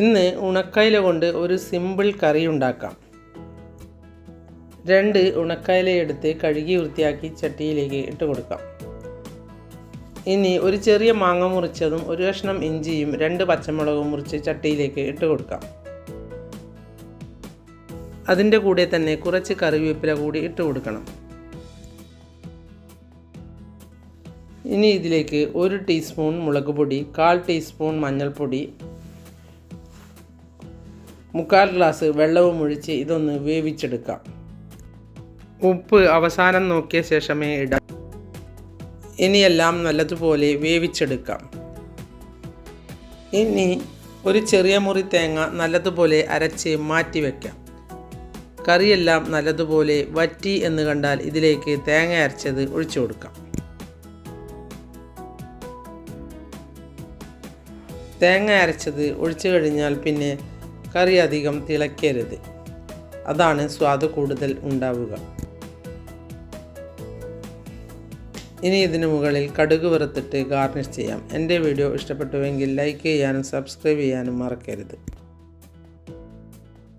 ഇന്ന് ഉണക്കയില കൊണ്ട് ഒരു സിമ്പിൾ കറി ഉണ്ടാക്കാം. രണ്ട് ഉണക്കയില എടുത്ത് കഴുകി വൃത്തിയാക്കി ചട്ടിയിലേക്ക് ഇട്ട് കൊടുക്കാം. ഇനി ഒരു ചെറിയ മാങ്ങ മുറിച്ചതും ഒരു കഷ്ണം ഇഞ്ചിയും രണ്ട് പച്ചമുളകും മുറിച്ച് ചട്ടിയിലേക്ക് ഇട്ട് കൊടുക്കാം. അതിന്റെ കൂടെ തന്നെ കുറച്ച് കറിവേപ്പില കൂടി ഇട്ട് കൊടുക്കണം. ഇനി ഇതിലേക്ക് ഒരു ടീസ്പൂൺ മുളക് പൊടി കാൽ ടീസ്പൂൺ മഞ്ഞൾപ്പൊടി മുക്കാൽ ഗ്ലാസ് വെള്ളവും ഒഴിച്ച് ഇതൊന്ന് വേവിച്ചെടുക്കാം. ഉപ്പ് അവസാനം നോക്കിയ ശേഷമേ ഇടാം. ഇനിയെല്ലാം നല്ലതുപോലെ വേവിച്ചെടുക്കാം. ഇനി ഒരു ചെറിയ മുറി തേങ്ങ നല്ലതുപോലെ അരച്ച് മാറ്റി വയ്ക്കാം കറിയെല്ലാം നല്ലതുപോലെ വറ്റി എന്ന് കണ്ടാൽ ഇതിലേക്ക് തേങ്ങ അരച്ചത് ഒഴിച്ചു കൊടുക്കാം. തേങ്ങ അരച്ചത് ഒഴിച്ചു കഴിഞ്ഞാൽ പിന്നെ കറി അധികം തിളക്കരുത് അതാണ് സ്വാദ് കൂടുതൽ ഉണ്ടാവുക. ഇനി ഇതിന് മുകളിൽ കടുക് വറുത്തിട്ട് ഗാർണിഷ് ചെയ്യാം. എന്റെ വീഡിയോ ഇഷ്ടപ്പെട്ടുവെങ്കിൽ ലൈക്ക് ചെയ്യാനും സബ്സ്ക്രൈബ് ചെയ്യാനും മറക്കരുത്.